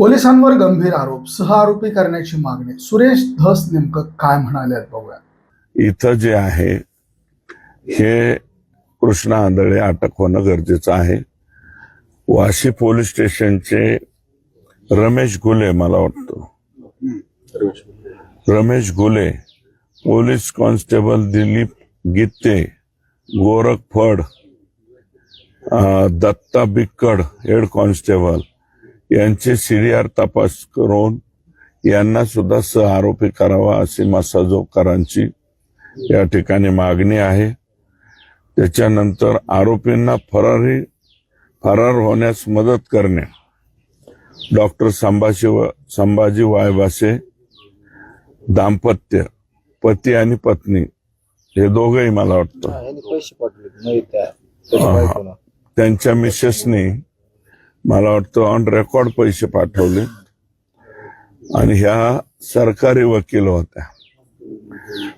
पोलिसांवर गंभीर आरोप सह आरोपी करण्याची मागणी. सुरेश धस नेमकं काय म्हणाले बघूया. इथं जे आहे हे कृष्णा आंधळे अटक होणं गरजेचं आहे. वाशी पोलीस स्टेशनचे रमेश गुले मला वाटतो. Ramesh Gule police constable Dilip Gite Gorakh Phad Datta Bikkad head constable. यांचे सीडीआर तपास करून यांना सुद्धा सह आरोपी करावा अशी मसाजोगकरांची या ठिकाणी मागणी आहे. त्याच्यानंतर आरोपींना फरारी फरार होण्यास मदत करणे. डॉक्टर संभाजी संभाजी वायबासे दाम्पत्य पती आणि पत्नी हे दोघंही मला वाटतं. त्यांच्या मिसेसने मला वाटतं ऑन रेकॉर्ड पैसे पाठवले. आणि ह्या सरकारी वकील होत्या.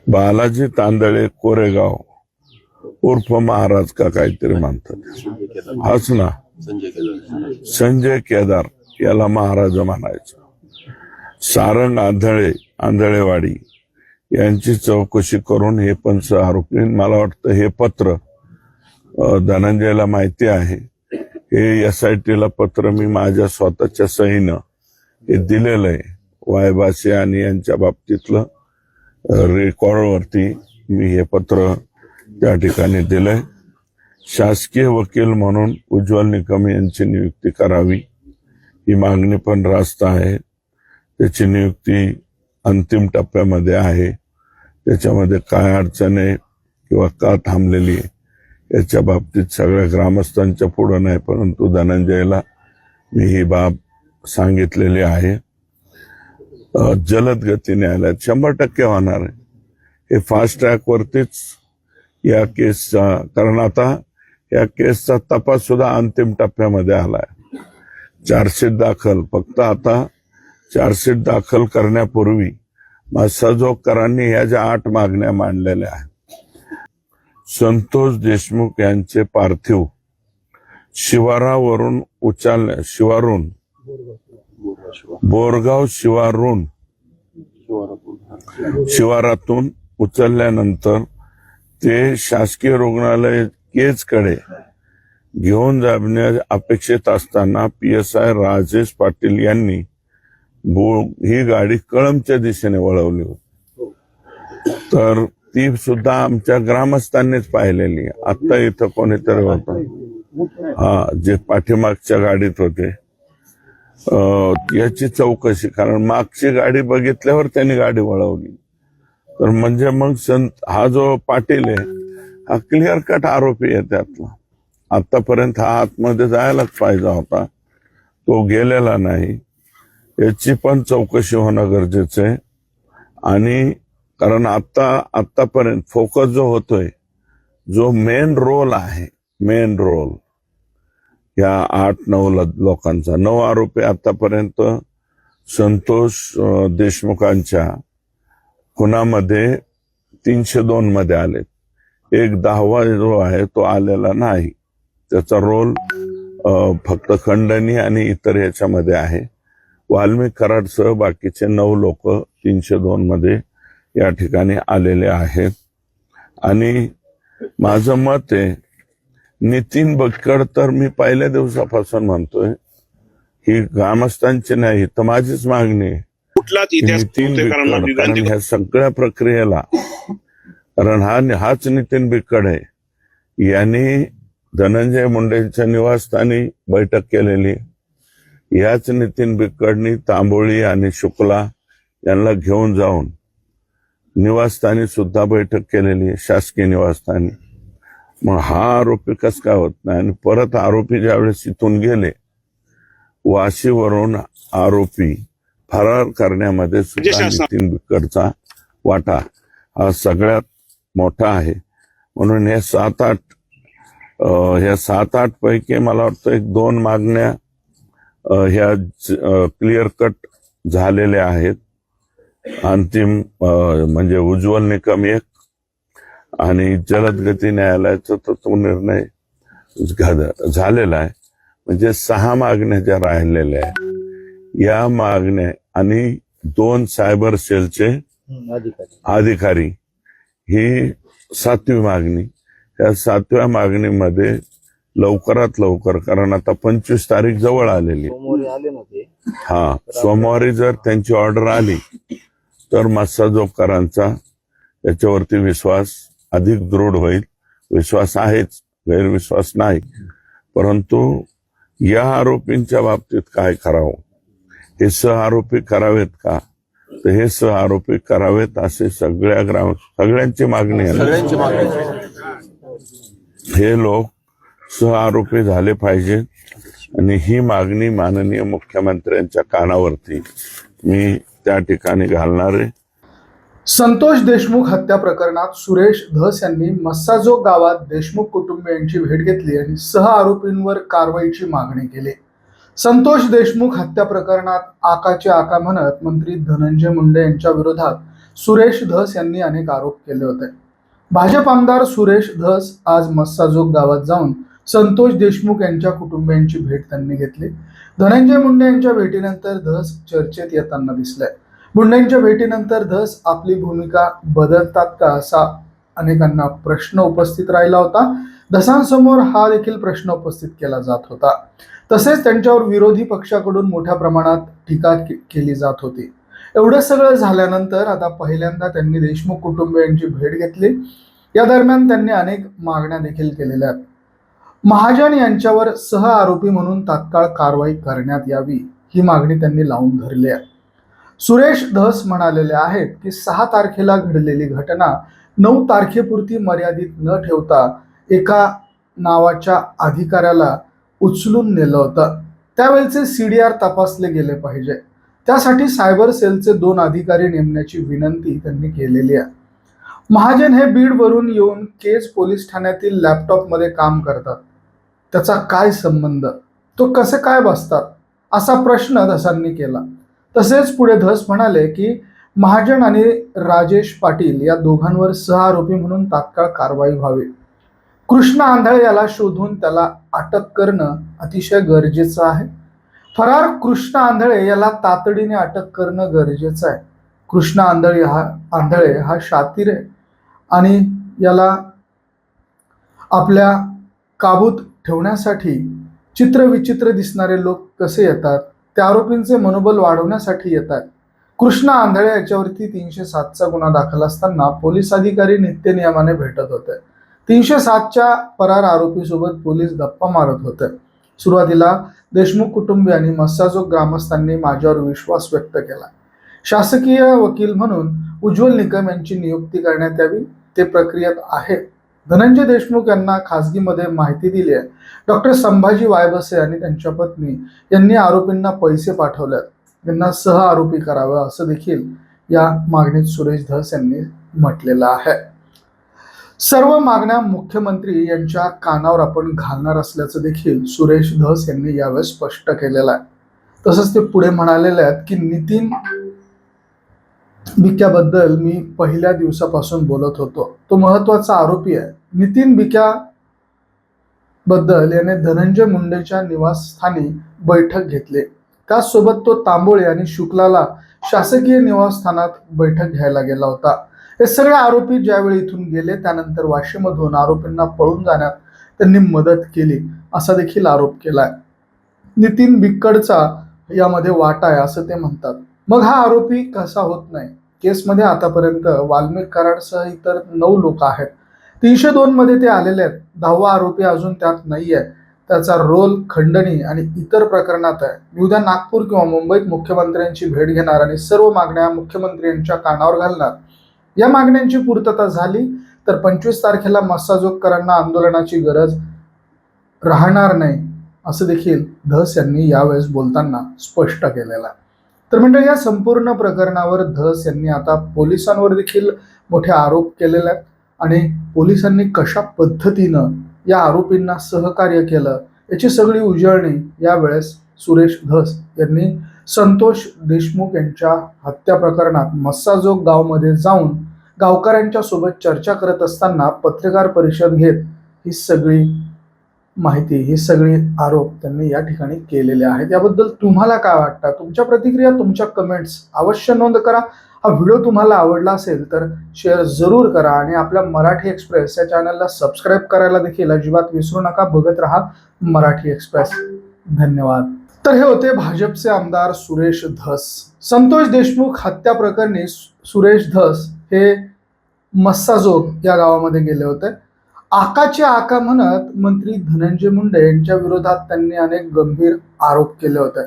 बालाजी तांदळे कोरेगाव उर्फ महाराज का काहीतरी म्हणतात. हाच ना? संजय केदार. याला महाराज म्हणायचं. सारंग आंधळे आंधळेवाडी यांची चौकशी करून हे पण आरोपी मला वाटतं हे पत्र धनंजयला माहिती आहे. हे एस आय टीला पत्र मी माझ्या स्वतःच्या सहीनं हे दिलेलं आहे. वायबासे आणि यांच्या बाबतीतलं रेकॉर्डवरती मी हे पत्र त्या ठिकाणी दिलंय. शासकीय वकील म्हणून उज्ज्वल निकम यांची नियुक्ती करावी ही मागणी पण रास्त आहे. त्याची नियुक्ती अंतिम टप्प्यामध्ये आहे. त्याच्यामध्ये काय अडचण आहे किंवा का थांबलेली आहे? याच्या बाबतीत सगळ्या ग्रामस्थांच्या पुढं नाही परंतु धनंजयला मी ही बाब सांगितलेली आहे. जलद गती न्यायालयात शंभर टक्के होणार आहे. हे फास्ट ट्रॅकवरतीच या केसचा कारण आता या केसचा तपास सुद्धा अंतिम टप्प्यामध्ये आलाय. चार्जशीट दाखल फक्त आता चार्जशीट दाखल करण्यापूर्वी मसाजोगकरांनी ह्या ज्या आठ मागण्या मांडलेल्या आहेत संतोष देशमुख यांचे पार्थिव शिवारावरून उचाल शिवारून बोरगाव शिवारून शिवारातून उचलल्यानंतर ते शासकीय रुग्णालय केजकडे घेऊन जाणे अपेक्षित असताना P S I Rajesh Patil यांनी बो- ही गाडी कळमच्या दिशेने वळवली होती. तर ती सुद्धा आमच्या ग्रामस्थांनीच पाहिलेली आहे. आता इथं कोणीतरी होत. हा जे पाठीमागच्या गाडीत होते. याची चौकशी कारण मागची गाडी बघितल्यावर त्यांनी गाडी वळवली. तर म्हणजे मग संत हा जो पाटील आहे हा क्लिअर कट आरोपी आहे त्यातला. आतापर्यंत हा आतमध्ये जायलाच पाहिजे होता. तो गेलेला नाही. याची पण चौकशी होणं गरजेचं आहे. आणि कारण आत्ता आतापर्यंत फोकस जो होतोय जो मेन रोल आहे मेन रोल या आठ नऊ ल- लोकांचा. नऊ आरोपी आतापर्यंत संतोष देशमुखांच्या खुनामध्ये तीनशे दोन मध्ये आलेत. एक दहावा जो आहे तो आलेला नाही. त्याचा रोल फक्त खंडणी आणि इतर याच्यामध्ये आहे. वाल्मिक कराडसह बाकीचे नऊ लोक तीनशे दोन मध्ये या ठिकाणी आलेले आहेत. आणि माझं मत आहे नितीन बक्कड तर मी पहिल्या दिवसापासून म्हणतोय ही ग्रामस्थांची नाही तर माझीच मागणी आहे. नितीन विनंती कारण ह्या सगळ्या प्रक्रियेला कारण हा हाच नितीन बिक्कड आहे. यांनी धनंजय मुंडेंच्या निवासस्थानी बैठक केलेली. याच नितीन बिक्कडनी तांबोळी आणि शुक्ला यांना घेऊन जाऊन निवासस्थानी सुद्धा बैठक केलेली आहे शासकीय निवासस्थानी. मग हा आरोपी कस काय होत नाही? आणि परत आरोपी ज्यावेळेस इथून गेले वाशीवरून आरोपी फरार करण्यामध्ये सुद्धा शासना- नितीन बिक्कडचा वाटा हा सगळ्यात मोठा आहे. म्हणून हे सात आठ ह्या सात आठ पैकी मला वाटतं एक दोन मागण्या ह्या क्लिअर कट झालेल्या आहेत. अंतिम म्हणजे उज्ज्वल निकम एक आणि जलद गती न्यायालयाचा तर तो निर्णय झालेला आहे. म्हणजे सहा मागण्या ज्या राहिलेल्या आहेत या मागण्या आणि दोन सायबर सेलचे अधिकारी. ही सातवी मागणी. त्या सातव्या मागणीमध्ये लवकरात लवकर कारण आता पंचवीस तारीख जवळ आलेली हा सोमवारी जर त्यांची ऑर्डर आली तर मत्स्यजोगकरांचा याच्यावरती विश्वास अधिक दृढ होईल. विश्वास आहेच गैरविश्वास नाही. परंतु या आरोपींच्या बाबतीत काय करावं? हे सह आरोपी करावेत का? तर हे सह आरोपी करावेत असे सगळ्या ग्राम सगळ्यांची मागणी आहे हे लोक सह आरोपी झाले पाहिजेत आणि ही मागणी माननीय मुख्यमंत्र्यांच्या कानावरती मी त्या ठिकाणी घालणार. आहे संतोष देशमुख हत्या प्रकरणात सुरेश धस यांनी मस्साजोग गावात देशमुख कुटुंबियांची भेट घेतली आणि सह आरोपींवर कारवाईची मागणी केली. संतोष देशमुख हत्या प्रकरणात आकाचे आका म्हणत मंत्री धनंजय मुंडे यांच्या विरोधात सुरेश धस यांनी अनेक आरोप केले होते. भाजप आमदार सुरेश धस आज मस्साजोग गावात जाऊन संतोष देशमुख यांच्या कुटुंबियांची भेट त्यांनी घेतली. धनंजय मुंडे यांच्या भेटीनंतर धस चर्चेत येताना दिसलाय. मुंडेंच्या भेटीनंतर धस आपली भूमिका बदलतात का असा अनेकांना प्रश्न उपस्थित राहिला होता. धसांसमोर हा देखील प्रश्न उपस्थित केला जात होता. तसेच त्यांच्यावर विरोधी पक्षाकडून मोठ्या प्रमाणात टीका के- केली जात होती. एवढं सगळं झाल्यानंतर आता पहिल्यांदा त्यांनी देशमुख कुटुंबियांची भेट घेतली. या दरम्यान त्यांनी अनेक मागण्या देखील केलेल्या आहेत. महाजन यांच्यावर सह आरोपी म्हणून तात्काळ कारवाई करण्यात यावी ही मागणी त्यांनी लावून धरली आहे. सुरेश धस म्हणालेले आहेत की सहा तारखेला घडलेली घटना नऊ तारखेपुरती मर्यादित न ठेवता एका नावाच्या अधिकाऱ्याला उचलून नेलं होतं. त्यावेळेचे सी डी आर तपासले गेले पाहिजे. त्यासाठी सायबर सेलचे दोन अधिकारी नेमण्याची विनंती त्यांनी केलेली आहे. महाजन हे बीडवरून येऊन केज पोलीस ठाण्यातील लॅपटॉपमध्ये काम करतात. त्याचा काय संबंध? तो कसे काय बसतात? असा प्रश्न धसांनी केला. तसेच पुढे धस म्हणाले की महाजन आणि राजेश पाटील या दोघांवर सहआरोपी म्हणून तात्काळ कारवाई व्हावी. कृष्ण आंधळे याला शोधून त्याला अटक करणं अतिशय गरजेचं आहे. फरार कृष्ण आंधळे याला तातडीने अटक करणं गरजेचं आहे. कृष्ण आंधळे हा आंधळे हा शातीर आहे. आणि याला आपल्या काबूत ठेवण्यासाठी चित्रविचित्र दिसणारे लोक कसे येतात? त्या आरोपींचे मनोबल वाढवण्यासाठी येतात. कृष्ण आंधळे याच्यावरती तीनशे सातचा गुन्हा दाखल असताना पोलीस अधिकारी नित्यनियमाने भेटत होते. तीनशे सातच्या फरार आरोपीसोबत पोलीस गप्पा मारत होते. सुरुवातीला देशमुख कुटुंबियांनी मस्साजोग ग्रामस्थांनी माझ्यावर विश्वास व्यक्त केला. शासकीय वकील म्हणून उज्ज्वल निकम यांची नियुक्ती करण्यात यावी ते प्रक्रियेत आहे. धनंजय देशमुख यांना खासगीमध्ये माहिती दिली आहे. डॉक्टर संभाजी वायबसे आणि त्यांच्या पत्नी यांनी आरोपींना पैसे पाठवल्यात त्यांना सह आरोपी करावं असं देखील या मागणीत सुरेश धस यांनी म्हटलेलं आहे. सर्व मागण्या मुख्यमंत्री यांच्या कानावर आपण घालणार असल्याचं देखील सुरेश धस यांनी यावेळेस स्पष्ट केलेलं आहे. तसंच ते पुढे म्हणालेले आहेत की नितीन बिक्याबद्दल मी पहिल्या दिवसापासून बोलत होतो. तो महत्त्वाचा आरोपी आहे. नितीन बिक्या बद्दल याने धनंजय मुंडेच्या निवासस्थानी बैठक घेतली. त्याचसोबत तो तांबोळे आणि शुक्लाला शासकीय निवासस्थानात बैठक घ्यायला गेला होता. हे सगळे आरोपी ज्यावेळी इथून गेले त्यानंतर वाशीमधून आरोपींना पळून जाण्यात त्यांनी मदत केली असा देखील आरोप केलाय. नितीन बिक्कडचा यामध्ये वाटा आहे असं ते म्हणतात. मग हा आरोपी कसा होत नाही? केसमध्ये आतापर्यंत वाल्मिक कराडसह इतर नऊ लोक आहेत. तीनशे दोन मध्ये ते आलेले आहेत. दहावा आरोपी अजून त्यात नाही आहे त्याचा रोल खंडणी आणि इतर प्रकरणात आहे. मी उद्या नागपूर किंवा मुंबईत मुख्यमंत्र्यांची भेट घेणार आणि सर्व मागण्या मुख्यमंत्र्यांच्या कानावर घालणार. या मागण्यांची पूर्तता झाली तर पंचवीस तारखेला मस्साजोगकरांना आंदोलनाची गरज राहणार नाही असं देखील धस यांनी यावेळेस बोलताना स्पष्ट केलेलं आहे. तर म्हणजे या संपूर्ण प्रकरणावर धस यांनी आता पोलिसांवर देखील मोठे आरोप केलेले आहेत. आणि पोलिसांनी कशा पद्धतीनं या आरोपींना सहकार्य केलं याची सगळी उजळणी यावेळेस सुरेश धस यांनी संतोष देशमुख यांच्या हत्या प्रकरणात मस्साजोग गावमध्ये जाऊन गावकऱ्यांच्या सोबत चर्चा करत असताना पत्रकार परिषद घेत ही सगळी माहिती ही सगळी आरोप त्यांनी या ठिकाणी केलेले आहेत. याबद्दल तुम्हाला काय वाटतं? तुमच्या प्रतिक्रिया तुमच्या कमेंट्स अवश्य नोंद करा. हा व्हिडिओ तुम्हाला आवडला असेल तर शेअर जरूर करा आणि आपल्या मराठी एक्सप्रेस या चॅनलला सबस्क्राईब करायला देखील अजिबात विसरू नका. बघत राहा मराठी एक्सप्रेस धन्यवाद. तर हे होते भाजपचे आमदार सुरेश धस. संतोष देशमुख हत्या प्रकरणी सुरेश धस हे मस्साजोग या गावामध्ये गेले होते. आकाचे आका म्हणत मंत्री धनंजय मुंडे यांच्या विरोधात त्यांनी अनेक गंभीर आरोप केले होते.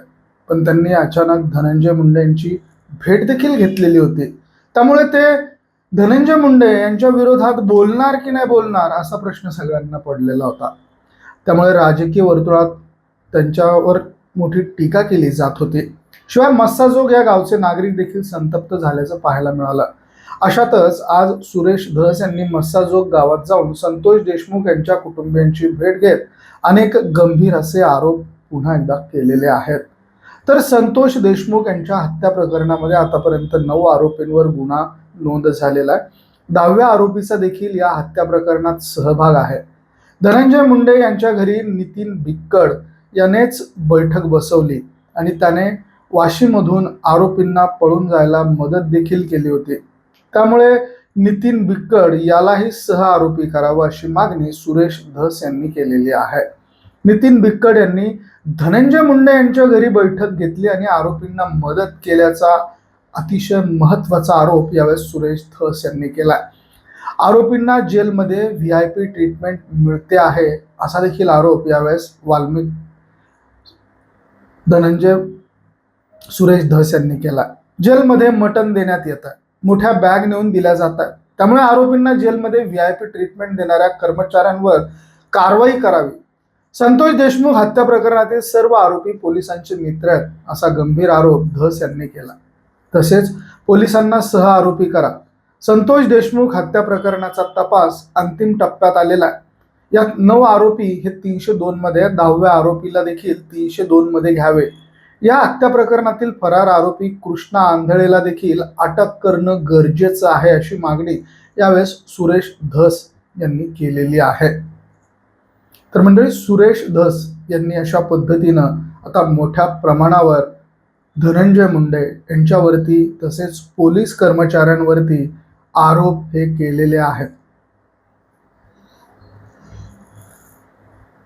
पण त्यांनी अचानक धनंजय मुंडे यांची भेट देखील घेतलेली होती. त्यामुळे ते धनंजय मुंडे यांच्या विरोधात बोलणार की नाही बोलणार असा प्रश्न सगळ्यांना पडलेला होता. त्यामुळे राजकीय वर्तुळात त्यांच्यावर मोठी टीका केली जात होती. शिवाय मस्साजोग या गावचे नागरिक देखील संतप्त झाल्याचं पाहायला मिळालं. अशातच आज सुरेश धस यांनी मस्साजोग गावात जाऊन संतोष देशमुख यांच्या कुटुंबियांची भेट घेत अनेक गंभीर असे आरोप पुन्हा एकदा केलेले आहेत. तर संतोष देशमुख यांच्या हत्या प्रकरणामध्ये आतापर्यंत नऊ आरोपींवर गुन्हा नोंद झालेला आहे. दहाव्या आरोपीचा देखील या हत्या प्रकरणात सहभाग आहे. धनंजय मुंडे यांच्या घरी नितीन भिक्कड यानेच बैठक बसवली आणि त्याने वाशीमधून आरोपींना पळून जायला मदत देखील केली होती. त्यामुळे नितीन भिक्कड यालाही सह आरोपी करावं अशी मागणी सुरेश धस यांनी केलेली आहे. नितीन भिक्कड यांनी धनंजय मुंडे यांच्या घरी बैठक घेतली आणि आरोपींना मदत केल्याचा अतिशय महत्त्वाचा आरोप यावेळेस सुरेश धस यांनी केलाय. आरोपींना जेलमध्ये व्ही आय पी ट्रीटमेंट मिळते आहे असा देखील आरोप यावेळेस वाल्मिक धनंजय सुरेश धस यांनी केला जेलमध्ये मटण देण्यात येतं मोठ्या बॅग नेऊन दिल्या जातात. त्यामुळे आरोपींना जेलमध्ये व्ही आय पी ट्रीटमेंट देणाऱ्या कर्मचाऱ्यांवर कारवाई करावी. संतोष देशमुख हत्या प्रकरणातील सर्व आरोपी पोलिसांचे मित्र आहेत असा गंभीर आरोप धस यांनी केला. तसेच पोलिसांना सह आरोपी करा. संतोष देशमुख हत्या प्रकरणाचा तपास अंतिम टप्प्यात आलेला आहे. यात नऊ आरोपी हे तीनशे दोन मध्ये दहाव्या आरोपीला देखील तीनशे दोन मध्ये घ्यावे. या हत्या प्रकरणातील फरार आरोपी कृष्णा आंधळेला देखील अटक करणं गरजेचं आहे अशी मागणी यावेळेस सुरेश धस यांनी केलेली आहे. तर मंडळी सुरेश धस यांनी अशा पद्धतीनं आता मोठ्या प्रमाणावर धनंजय मुंडे यांच्यावरती तसेच पोलीस कर्मचाऱ्यांवरती आरोप हे केलेले आहेत.